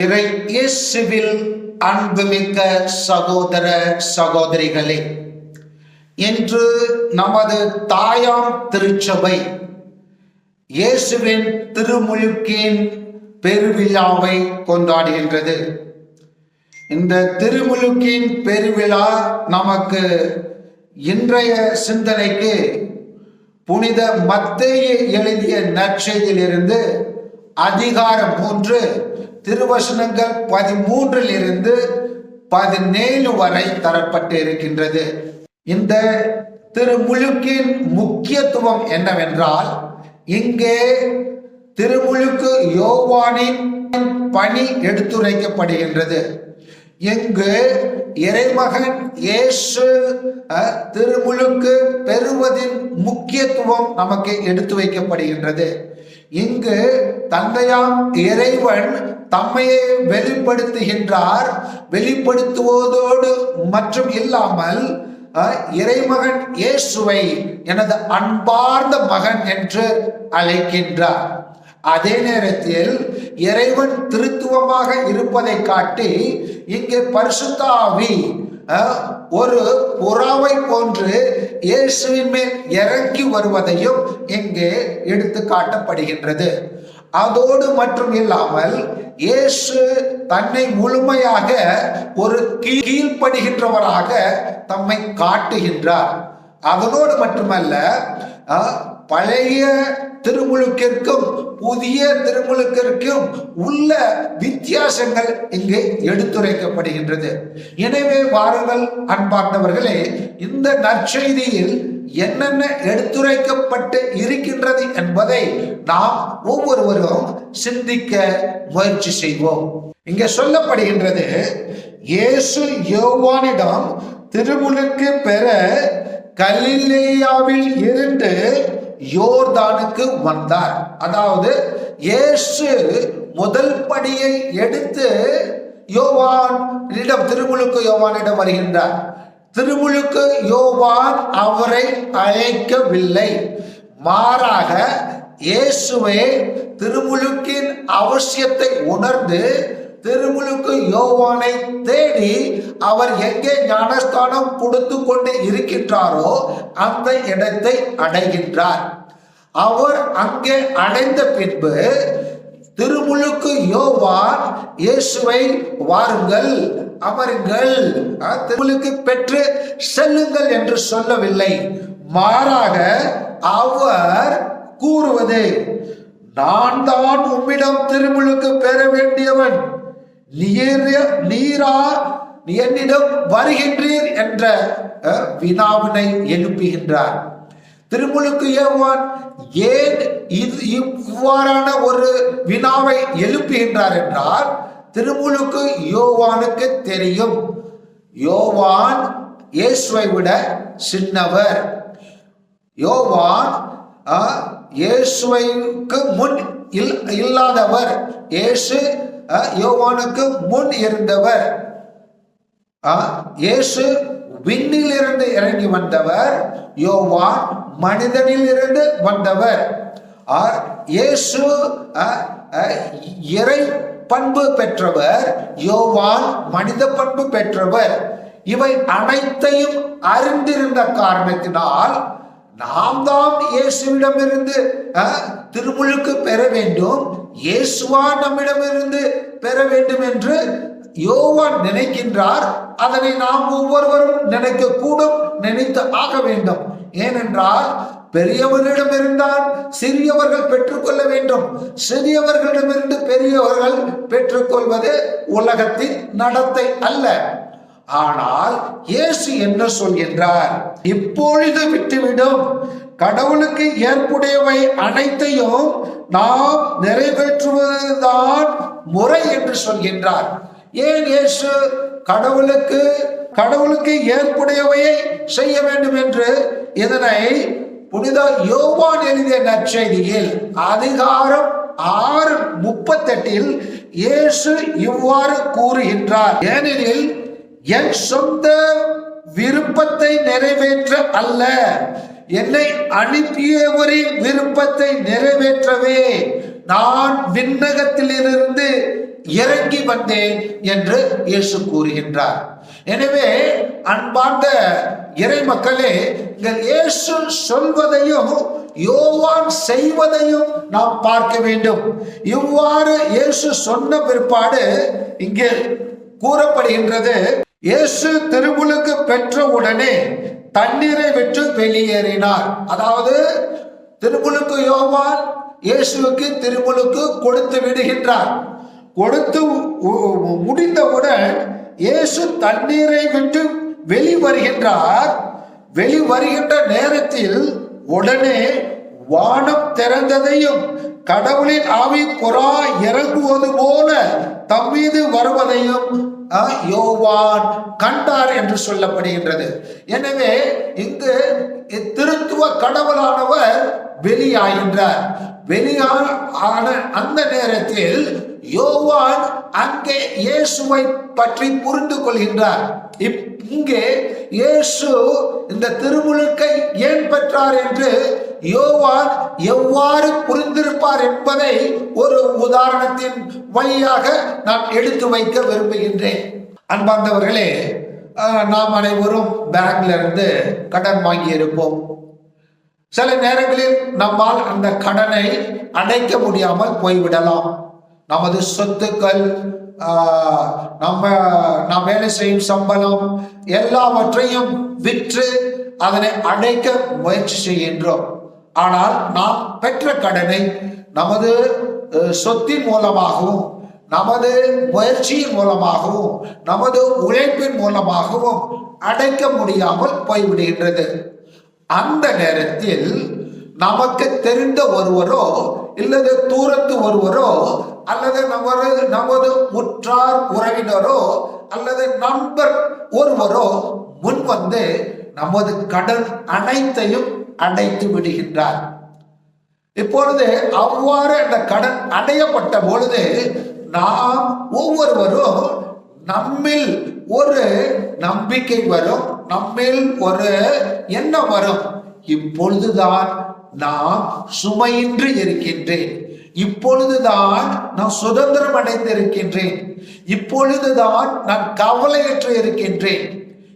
இறை இயேசுவில் அன்புமிக்க சகோதர சகோதரிகளே இன்று நமது தாயாம் திருச்சபை இயேசுவின் திருமுழுக்கின் பெருவிழாவை கொண்டாடுகின்றது. இந்த திருமுழுக்கின் பெருவிழா நமக்கு இன்றைய சிந்தனைக்கு புனித மத்திய எழுதிய நற்செய்தியிலிருந்து அதிகாரம் மூன்று திருவசனங்கள் பதிமூன்றில் இருந்து பதினேழு வரை தரப்பட்டு இருக்கின்றது இந்த திருமுழுக்கின் முக்கியத்துவம் என்னவென்றால் இங்கே திருமுழுக்கு யோவானின் பணி எடுத்துரைக்கப்படுகின்றது. இங்கு இறைமகன் இயேசு திருமுழுக்கு பெறுவதின் முக்கியத்துவம் நமக்கு எடுத்து வைக்கப்படுகின்றது இங்கு தந்தையாம் இறைவன் தம்மையே வெளிப்படுத்துகின்றார். வெளிப்படுத்துவதோடு மற்றும் இல்லாமல் இறைமகன் இயேசுவை எனது அன்பார்ந்த மகன் என்று அழைக்கின்றார். அதே நேரத்தில் இறைவன் திருத்துவமாக இருப்பதை காட்டி இங்கே பரிசுத்தாவி ஒரு புறாவை போன்று இயேசுவின் மேல் இறங்கி வருவதையும் இங்கே எடுத்து காட்டப்படுகின்றது. அதோடு மட்டும் இல்லாமல் இயேசு தன்னை முழுமையாக ஒரு கீ- கீழ்ப்படுகின்றவராக தம்மை காட்டுகின்றார். அதனோடு மட்டுமல்ல பழைய திருமுழுக்கிற்கும் புதிய திருமுழுக்கிற்கும் உள்ள வித்தியாசங்கள் இங்கே எடுத்துரைக்கப்படுகின்றது. எனவே வாருங்கள் அன்பார்ந்தவர்களே இந்த நற்செய்தியில் என்னென்ன எடுத்துரைக்கப்பட்டு இருக்கின்றது என்பதை நாம் ஒவ்வொருவரும் சிந்திக்க முயற்சி செய்வோம். இங்கே சொல்லப்படுகின்றது இயேசு யோவானிடம் திருமுழுக்கு பெற கலிலேயாவில் இருந்து யோர்தானுக்கு வந்தார். அதாவது இயேசு முதல் படியை எடுத்து யோவான் இடம் திருமுழுக்கு யோவானிடம் வருகின்றார். திருமுழுக்கு யோவான் அவரை அழைக்கவில்லை. மாறாக இயேசுவே திருமுழுக்கின் அவசியத்தை உணர்ந்து திருமுழுக்கு யோவானை தேடி அவர் எங்கே ஞானஸ்தானம் கொடுத்து கொண்டு இருக்கின்றாரோ அந்த இடத்தை அடைகின்றார். அவர் அங்கே அடைந்த பின்பு திருமுழுக்கு யோவான் இயேசுவை வாருங்கள் அவர்கள் திருமுழுக்கு பெற்று செல்லுங்கள் என்று சொல்லவில்லை. மாறாக அவர் கூறுவது நான் தான் உம்மிடம் திருமுழுக்கு பெற வேண்டியவன். நீரா என்னிடம் வருகின்றீர் என்ற வினாவினை எழுப்புகின்றார். திருமுழுக்கு யோவான் ஏன் இது இவ்வாறான ஒரு வினாவை எழுப்புகின்றார் என்றால் திருமுழுக்கு யோவானுக்கு தெரியும். யோவான் இயேசுவை விட சின்னவர். யோவான் இயேசுவைக்கு முன் இல் இல்லாதவர். இயேசு யோவானுக்கு முன் இருந்தவர். ஆ, இயேசு விண்ணில் இருந்து இறங்கி வந்தவர். யோவான் மனிதனில் இருந்து வந்தவர். ஆ, இயேசு இறை பண்பு பெற்றவர். யோவான் மனித பண்பு பெற்றவர். இவை அனைத்தையும் அறிந்திருந்த காரணத்தினால் நாம் தான் இயேசுவிடமிருந்து அஹ், திருமுழுக்கு பெற வேண்டும். இயேசுவா நம்மிடமிருந்து பெற வேண்டும் என்று யோவான் நினைக்கின்றார். அதனை நாம் ஒவ்வொருவரும் நினைக்க கூடும் நினைத்து ஆக வேண்டும். ஏனென்றால் பெரியவர்களிடமிருந்தான் சிறியவர்கள் பெற்றுக்கொள்ள வேண்டும். சிறியவர்களிடமிருந்து பெரியவர்கள் பெற்றுக்கொள்வது உலகத்தின் நடத்தை அல்ல. ஆனால் இயேசு என்ன சொல்கின்றார்? இப்பொழுது விட்டுவிடும். கடவுளுக்கு ஏற்புடையவை அனைத்தையும் நாம் நிறைவேற்றுவதுதான் முறை என்று சொல்கின்றார். ஏன் இயேசு கடவுளுக்கு கடவுளுக்கு ஏற்புடையவையை செய்ய வேண்டும் என்று? இதனை புனித யோவான் எழுதிய நற்செய்தியில் அதிகாரம் ஆறு முப்பத்தெட்டில் இயேசு இவ்வாறு கூறுகின்றார். ஏனெனில் என் சொந்த விருப்பத்தை நிறைவேற்ற அல்ல. என்னை அனுப்பியவரின் விருப்பத்தை நிறைவேற்றவே. நான் விண்ணகத்திலிருந்து இறங்கி வந்தேன் என்று இயேசு கூறுகின்றார். எனவே அன்பார்ந்த இறை மக்களே இயேசு சொல்வதையும் யோவான் செய்வதையும் நாம் பார்க்க வேண்டும். இவ்வாறு இயேசு சொன்ன பிற்பாடு இங்கே கூறப்படுகின்றது. இயேசு திருமுழுக்கு பெற்ற உடனே தண்ணீரை விட்டு வெளியேறினார். அதாவது திருமுழுக்கு யோவான் இயேசுவுக்கு திருமுழுக்கு கொடுத்து விடுகின்றார். கொடுத்து முடிந்தவுடன் இயேசு தண்ணீரை விட்டு வெளிவருகின்றார். வெளிவருகின்ற நேரத்தில் உடனே வானம் திறந்ததையும் கடவுளின் ஆவி புறா இறங்குவது போல தம்மீது வருவதையும் யோவான் கண்டார் என்று சொல்லப்படுகின்றது. எனவே இங்கு திருத்துவ கடவுளானவர் வெளியாகின்றார். வெளியான ஆன அந்த நேரத்தில் யோவான் அங்கே இயேசுவை பற்றி புரிந்து கொள்கின்றார். இப்- இங்கே இயேசு இந்த திருமுழுக்கை ஏன் பெற்றார் என்று யோவான் எவ்வாறு புரிந்திருப்பார் என்பதை ஒரு உதாரணத்தின் வழியாக நான் எடுத்து வைக்க விரும்புகின்றேன். அன்பார்ந்தவர்களே நாம் அனைவரும் பேங்க்ல இருந்து கடன் வாங்கி இருப்போம். சில நேரங்களில் நம்மால் அந்த கடனை அடைக்க முடியாமல் போய்விடலாம். நமது சொத்துக்கள் நம்ம நாம் வேலை செய்யும் சம்பளம் எல்லாவற்றையும் விற்று அதனை அடைக்க முயற்சி செய்கின்றோம். ஆனால் நாம் பெற்ற கடனை நமது சொத்தின் மூலமாகவும் நமது முயற்சியின் மூலமாகவும் நமது உழைப்பின் மூலமாகவும் அடைக்க முடியாமல் போய்விடுகின்றது. அந்த நேரத்தில் நமக்கு தெரிந்த ஒருவரோ இல்லது தூரத்து ஒருவரோ அல்லது நமது நமது உற்றார் உறவினரோ அல்லது நண்பர் ஒருவரோ முன் வந்து நமது கடன் அனைத்தையும் அடைத்து விடுகின்றார். இப்பொழுது அவ்வாறு அந்த கடன் அடையப்பட்ட பொழுது நாம் ஒவ்வொருவரும் நம்மில் ஒரு நம்பிக்கை வரும் நம்மில் ஒரு எண்ணம் வரும். இப்பொழுதுதான் நான் சுமையின்றி இருக்கின்றேன். இப்பொழுதுதான் நான் சுதந்திரம் அடைந்திருக்கின்றேன். இப்பொழுதுதான் நான் கவலையற்று இருக்கின்றேன்.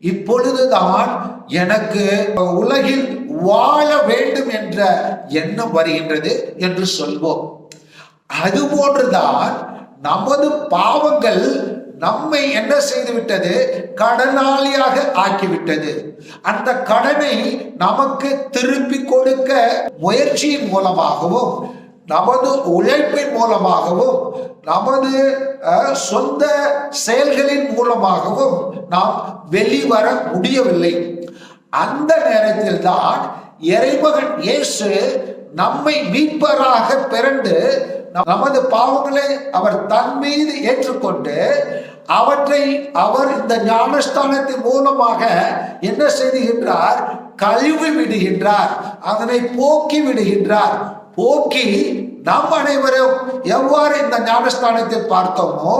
இப்பொழுதுதான் எனக்கு உலகில் வாழ வேண்டும் என்ற எண்ணம் வருகின்றது என்று சொல்வோம். அது போன்றுதான் நமது பாவங்கள் நம்மை என்ன செய்துவிட்டது? கடனாளியாக ஆக்கிவிட்டது. அந்த கடனை நமக்கு திருப்பி கொடுக்க முயற்சியின் மூலமாகவும் நமது உழைப்பின் மூலமாகவும் நமது சொந்த செயல்களின் மூலமாகவும் நாம் வெளிவர முடியவில்லை. அந்த நேரத்தில் தான் இறைமகன் இயேசு நம்மை மீட்பராக பிறந்து நமது பாவங்களை அவர் தன் மீது ஏற்றுக்கொண்டு அவற்றை அவர் இந்த ஞானஸ்தானத்தின் மூலமாக என்ன செய்துகின்றார்? கழிவு விடுகின்றார். அதனை போக்கி விடுகின்றார். போக்கி நம் அனைவரும் எவ்வாறு இந்த ஞானஸ்தானத்தில் பார்த்தோமோ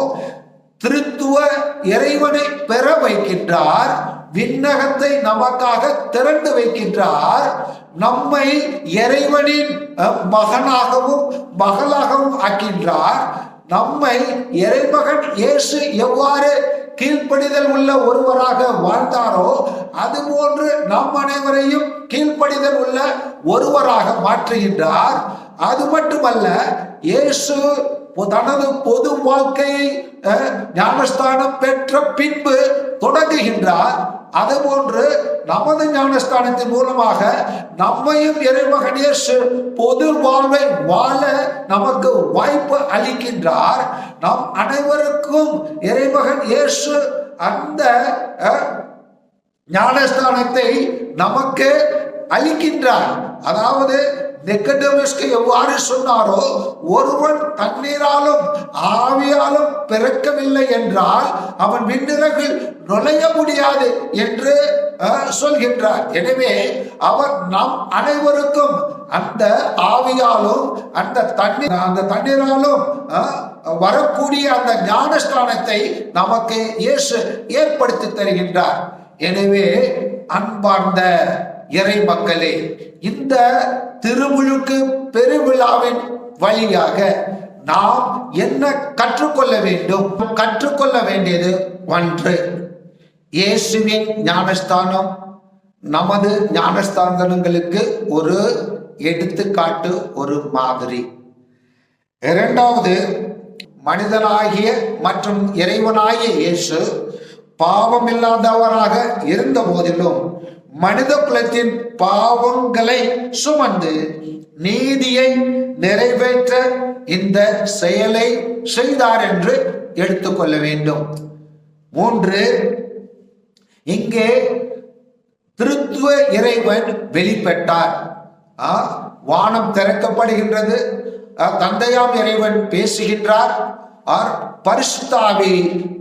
திருத்துவ இறைவனை பெற வைக்கின்றார். விண்ணகத்தை நமக்காக திறந்து வைக்கின்றார். நம்மை இறைவனின் மகனாகவும் மகளாகவும் ஆக்கின்றார். நம்மை இறைமகன் இயேசு எவ்வாறு கீழ்ப்படிதல் உள்ள ஒருவராக வாழ்ந்தாரோ அதுபோன்று நம் அனைவரையும் கீழ்ப்படிதல் உள்ள ஒருவராக மாற்றுகின்றார். அது மட்டுமல்ல இயேசு தனது பொது வாழ்க்கையை ஞானஸ்தானம் பெற்ற பின்பு தொடங்குகின்றார். அதுபோன்று நமது ஞானஸ்தானத்தின் மூலமாக நம்மையும் இறைமகன் பொது வாழ்வை வாழ நமக்கு வாய்ப்பு அளிக்கின்றார். நம் அனைவருக்கும் இறைமகன் இயேசு அந்த ஞானஸ்தானத்தை நமக்கு அளிக்கின்றார். அதாவது நிக்கடமிஸ்க்கு எவ்வாறு சொன்னாரோ ஒருவன் தண்ணீராலும் ஆவியாலும் பிறக்கவில்லை என்றால் அவன் விண்ணிறகில் நுழைய முடியாது என்று சொல்கின்றார். எனவே அவர் நம் அனைவருக்கும் அந்த ஆவியாலும் அந்த தண்ணீர் அந்த தண்ணீராலும் வரக்கூடிய அந்த ஞானஸ்தானத்தை நமக்கு இயேசு ஏற்படுத்தி தருகின்றார். எனவே அன்பார்ந்த இறை மக்களே இந்த திருமுழுக்கு பெருவிழாவின் வழியாக நாம் என்ன கற்றுக்கொள்ள வேண்டும்? கற்றுக்கொள்ள வேண்டியது ஒன்று. இயேசுவின் ஞானஸ்தானம். நமது ஞானஸ்தானங்களுக்கு ஒரு எடுத்துக்காட்டு ஒரு மாதிரி. இரண்டாவது மனிதனாகிய மற்றும் இறைவனாகிய இயேசு பாவமில்லாதவராக இருந்த போதிலும் மனித குலத்தின் பாவங்களை சுமந்து நீதியை நிறைவேற்ற இந்த செயலை செய்தார் என்று எடுத்துக்கொள்ள வேண்டும். மூன்று இங்கே திருத்துவ இறைவன் வெளிப்பட்டார். ஆ, வானம் திறக்கப்படுகின்றது. தந்தையாம் இறைவன் பேசுகின்றார். ஆர் பரிசுத்தாவி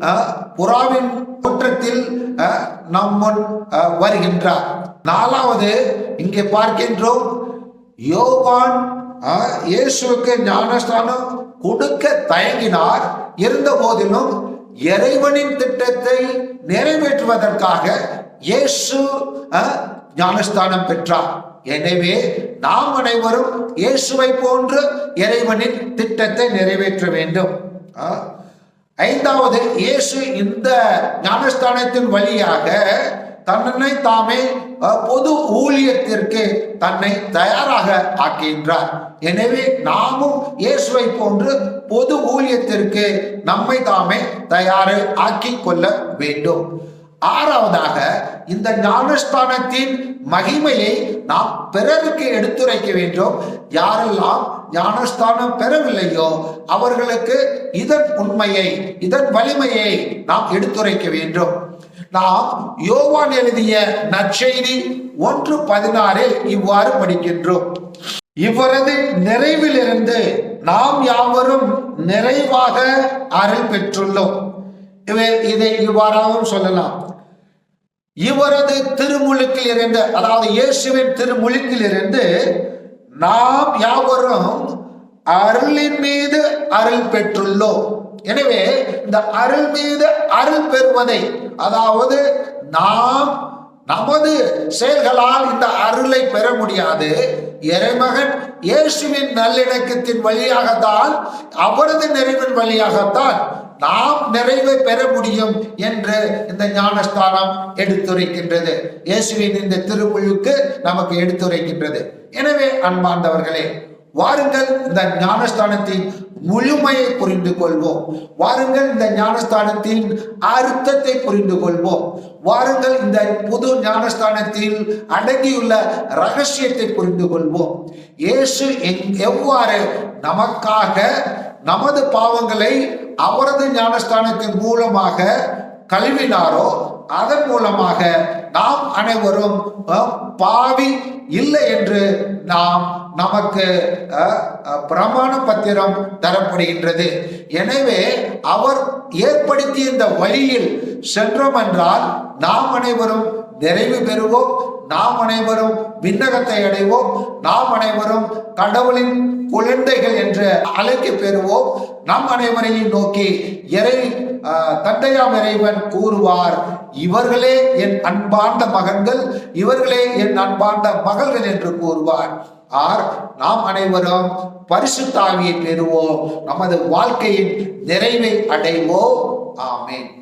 ஆ, புறாவின் குற்றத்தில் நம் முன் வருகின்றார். நாலாவது இங்கே பார்க்கின்றோம் யோவான் இயேசுக்கு இயேசுவுக்கு ஞானஸ்தானம் கொடுக்க தயங்கினார். இருந்த போதிலும் இறைவனின் திட்டத்தை நிறைவேற்றுவதற்காக இயேசு ஞானஸ்தானம் பெற்றார். எனவே நாம் அனைவரும் இயேசுவை போன்று இறைவனின் திட்டத்தை நிறைவேற்ற வேண்டும். ஐந்தாவது இயேசு இந்த ஞானஸ்தானத்தின் வழியாக தன்னை தாமே பொது ஊழியத்திற்கு தன்னை தயாராக ஆக்குகின்றார். எனவே நாமும் இயேசுவை போன்று பொது ஊழியத்திற்கு நம்மை தாமே தயாரை ஆக்கி கொள்ள வேண்டும். ஆறாவதாக இந்த ஞானஸ்தானத்தின் மகிமையை நாம் பிறருக்கு எடுத்துரைக்க வேண்டும். யாரெல்லாம் ஞானஸ்தானம் பெறவில்லையோ அவர்களுக்கு இதன் உண்மையை இதன் வலிமையை நாம் எடுத்துரைக்க வேண்டும். நாம் யோவான் எழுதிய நற்செய்தி ஒன்று பதினாறில் இவ்வாறு படிக்கின்றோம். இவரது நிறைவிலிருந்து நாம் யாவரும் நிறைவாக அருள் பெற்றுள்ளோம். இவர் இதை இவ்வாறாகவும் சொல்லலாம். இவரது திருமுழுக்கில் இருந்து அதாவது இயேசுவின் திருமுழுக்கில் இருந்து நாம் யாவரும் அருளின் மீது அருள் பெற்றுள்ளோம். எனவே இந்த அருள் மீது அருள் பெறுவதை அதாவது நாம் நமது செயல்களால் இந்த அருளை பெற முடியாது. இறைமகன் இயேசுவின் நல்லிணக்கத்தின் வழியாகத்தான் அவரது நிறைவின் வழியாகத்தான் நாம் நிறைவை பெற முடியும் என்று இந்த ஞானஸ்தானம் எடுத்துரைக்கின்றது. இயேசுவின் இந்த திருமுழுக்கு நமக்கு எடுத்துரைக்கின்றது. எனவே அன்பார்ந்தவர்களே வாருங்கள் இந்த ஞானஸ்தானத்தின் முழுமையை புரிந்து கொள்வோம். வாருங்கள் இந்த ஞானஸ்தானத்தின் அர்த்தத்தை புரிந்து கொள்வோம். வாருங்கள் இந்த புது ஞானஸ்தானத்தில் அடங்கியுள்ள ரகசியத்தை புரிந்து கொள்வோம். இயேசு எவ்வாறு நமக்காக நமது பாவங்களை அவரது ஞானஸ்தானத்தின் மூலமாக கழுவினாரோ அதன் மூலமாக நாம் அனைவரும் பாவி இல்லை என்று நாம் நமக்கு பிரமாண பத்திரம் தரப்படுகின்றது. எனவே அவர் ஏற்படுத்திய இந்த வழியில் சென்றோம் என்றால் நாம் அனைவரும் நிறைவு பெறுவோம். நாம் அனைவரும் விண்ணகத்தை அடைவோம். நாம் அனைவரும் கடவுளின் குழந்தைகள் என்று அழைக்க பெறுவோம். நம் அனைவரையும் நோக்கி இறை தந்தையாம் இறைவன் கூறுவார். இவர்களே என் அன்பார்ந்த மகன்கள் இவர்களே என் அன்பார்ந்த மகள்கள் என்று கூறுவார். ஆர் நாம் அனைவரும் பரிசுத்தாவியை பெறுவோம். நமது வாழ்க்கையின் நிறைவை அடைவோம். ஆமேன்.